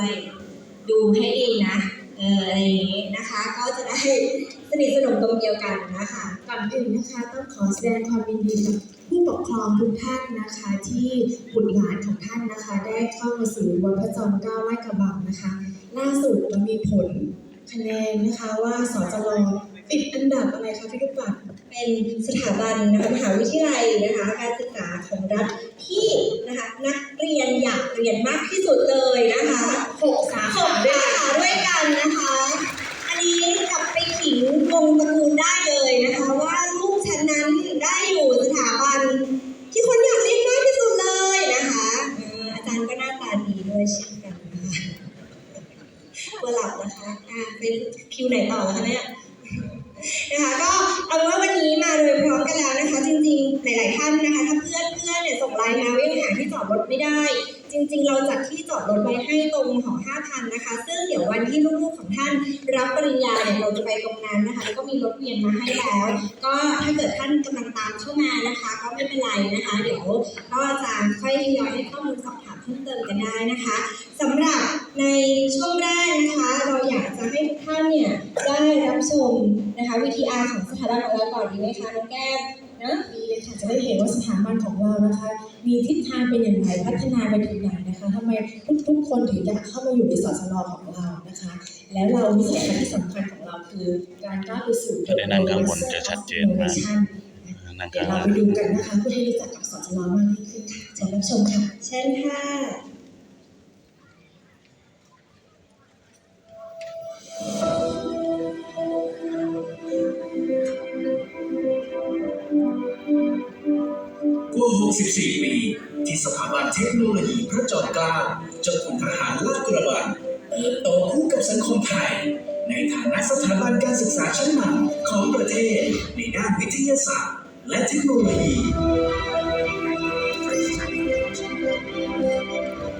ด้วย ดูให้ดีนะเอออะไรอย่างนี้นะคะ ก็จะได้สนิทสนมตรงเดียวกันนะคะก่อนอื่นนะคะต้องขอแสดงความยินดีกับผู้ปกครองทุกท่านนะคะ ที่บุตรหลานของท่านนะคะ ได้เข้ามาสู่วัดพระจอมเกล้าลาดกระบังนะคะ ล่าสุดมันมีผลคะแนนนะคะว่าสจรติดอันดับอะไรคะพี่ลูกปัดเป็นสถาบันนะคะมหาวิทยาลัยนะคะการศึกษาของรัฐที่นะคะนักเรียนอยากเรียนมากที่สุดเลยนะคะ หกสาขาด้วยสากันขาด้วยกันนะคะ อันนี้กลับไปขิงวงตระกูลได้เลยนะคะ ว่าลูกฉันนั้นได้อยู่สถาบัน ที่คนอยากเรียนมากที่สุดเลยนะคะเอออาจารย์ก็หน้าตาดีด้วยเช่นกันนะคะกลัวหลับนะคะอะเป็นคิวไหนต่อคะเนี่ยนะคะก็เอาว่าวันนี้มาโดยพร้อมกันแล้วนะคะ จริงๆ หลาย ๆ ท่านนะคะ ถ้าเพื่อนเพื่อนเนี่ยส่งไลน์มาว่ายังหาที่จอดรถไม่ได้ จริงๆ เราจัดที่จอดรถไว้ให้ตรงหอ5,000นะคะ ซึ่งเดี๋ยววันที่ลูกๆของท่านรับปริญญาเนี่ยเราจะไปตรงนั้นนะคะ แล้วก็มีรถเวียนมาให้แล้ว ก็ถ้าเกิดท่านกำลังตามเข้ามานะคะ ก็ไม่เป็นไรนะคะ เดี๋ยวก็จะค่อยทยอยให้ข้อมูลสอบถามเพิ่มเติมกันได้นะคะสำหรับในช่วงแรกนะคะ เราอยากจะให้ทุกท่านเนี่ยได้รับชมนะคะ VTR ของสถาบันของเราก่อนดีไหมคะน้องแก้มเนอะดีเลยค่ะจะได้เห็นว่าสถาบันของเรานะคะ มีทิศทางเป็นอย่างไรพัฒนาไปถึงไหนนะคะทำไมทุกๆคนถึงอยากเข้ามาอยู่ในสสลของเรานะคะ แล้วเรามีสำคัญที่สำคัญของเราคือการก้าวไปสู่จะได้นั่งข้างบนจะชัดเจนมากนั่งเดี๋ยข้าวงเราล่างไปดูกันนะคะเพื่อให้รู้จักกับสสลมากยิ่งขึ้นค่ะเชิญรับชมค่ะเช่นค่ะ 64 ปี ที่สถาบันเทคโนโลยีพระจอมเกล้าเจ้าคุณทหารลาดกระบังเติบโตคู่กับสังคมไทย ในฐานะสถาบันการศึกษาชั้นนำของประเทศ ในด้านวิทยาศาสตร์ และเทคโนโลยี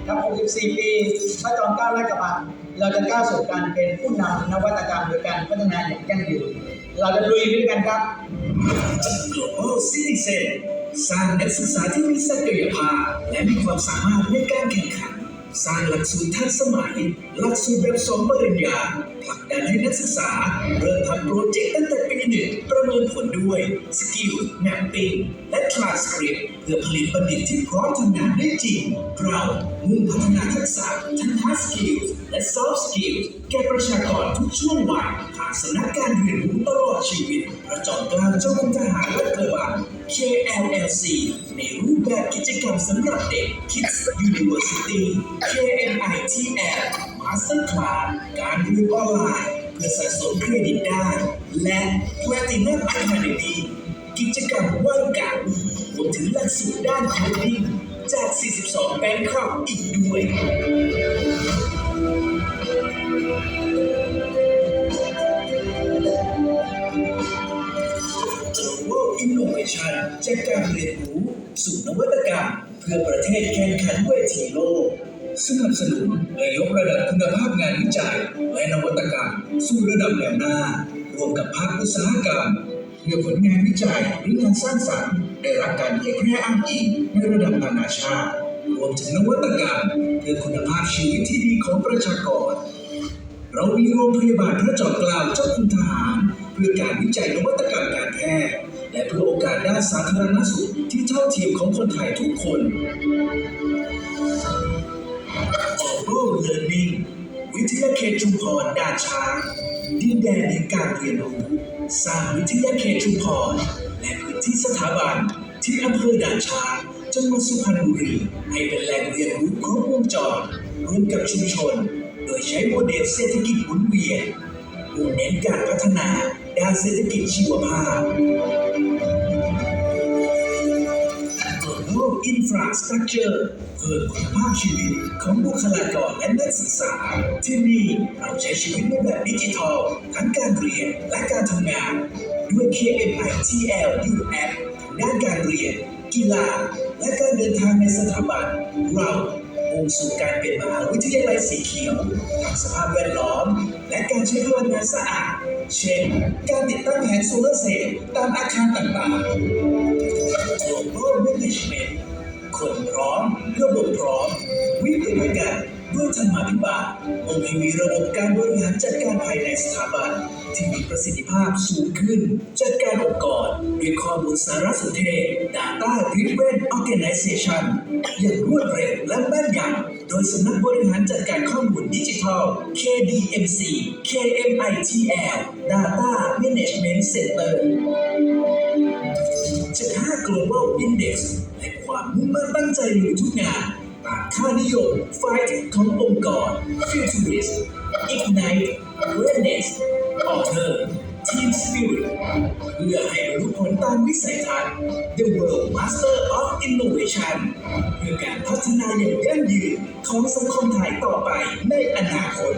ครับ64 ปีพระจอมเกล้าราชกระบังเราจะก้าวสู่การเป็นผู้นำนวัตกรรมโดยการพัฒนาอย่างยั่งยืน เราจะลุยไปด้วยกันครับ Global Citizen สร้างนักศึกษาที่มีศักยภาพและมีความสามารถในการแข่งขัน สร้างหลักสูตรทันสมัย หลักสูตรแบบสองปริญญาผลักดันให้นักศึกษา เริ่มทำโปรเจกต์ตั้งแต่ปีหนึ่งประเมินผลด้วยสกิลแมปปิ้งและทรานสคริปต์เพื่อผลิตบัณฑิตที่พร้อมทำงานได้จริง เรามุ่งพัฒนาทักษะทั้ง hard skills และ soft skills แก่ประชากรทุกช่วงวัยผ่านสนักการเรียนรู้ตลอดชีวิต ประจอมกล้าเจ้าคุณทหารและกระบัง KLLC ในรูปแบบกิจกรรมสำหรับเด็ก Kids University KMITL Masterclass การเรียนออนไลน์เพื่อสะสมเครดิตได้ และ Platinum Academy กิจกรรมว่างการวมถึงหลักสูตรด้านโคดดิ้งจาก 42 แบงค์ครับอีกด้วย กการเรียนรู้สู่นวัตกรรม เพื่อประเทศแข่งขันเวทีโลกสนับสนุนและยกระดับคุณภาพงานวิจัย และนวัตกรรม สู่ระดับแนวหน้า รวมกับภาคอุตสาหกรรมเพื่อผลงานวิจัยหรืองานสร้างสรรค์ได้รับการเผยแพร่อ้างอิงในระดับนานาชาติ รวมถึงนวัตกรรม เพื่อคุณภาพชีวิตที่ดีของประชากร เรามีโรงพยาบาลพระจอมเกล้าเจ้าคุณทหาร เพื่อการวิจัยนวัตกรรม เพื่อโอกาสด้านสาธารณสุขที่เท่าเทียมของคนไทยทุกคน Global Learning วิทยาเขตชุมพรด่านช้างดินแดนแห่งการเรียนรู้สร้างวิทยาเขตชุมพรและพื้นที่สถาบันที่อำเภอด่านช้างจังหวัดสุพรรณบุรีให้เป็นแหล่งเรียนรู้ครบวงจรร่วมกับชุมชน โดยใช้โมเดลเศรษฐกิจหมุนเวียนมุ่งเน้นการพัฒนาด้านเศรษฐกิจชีวภาพ Global Infrastructure เพิ่มคุณภาพชีวิตของบุคลากรและนักศึกษา ที่นี่เราใช้ชีวิตในแบบดิจิทัล ทั้งการเรียนและการทำงาน ด้วย KMITL U App ด้านการเรียน กีฬา และการเดินทางในสถาบัน เรามุ่งสู่การเป็นมหาวิทยาลัยสีเขียวทางสภาพแวดล้อม และการใช้พลังงานสะอาด เช่น การติดตั้งแผงโซลาร์เซลล์ตามอาคารต่างๆ Global Management คนพร้อม ระบบพร้อม วิ่งไปด้วยกันด้วยธรรมาภิบาลองค์ให้มีระบบการบริหารจัดการภายในสถาบัน ที่มีประสิทธิภาพสูงขึ้น จัดการองค์กรด้วยข้อมูลสารสนเทศ Data Driven Organization อย่างรวดเร็วและแม่นยำโดยสำนักบริหารจัดการข้อมูลดิจิทัล KDMC KMITL Data Management Center global index และความมุ่งมั่นตั้งใจลุยทุกงานตามค่านิยม Fight ขององค์กร Futurist Ignite Readiness Author Team Spirit เพื่อให้บรรลุผลตามวิสัยทัศน์ The World Master of Innovation เพื่อการพัฒนาอย่างยั่งยืนของสังคมไทยต่อไปในอนาคต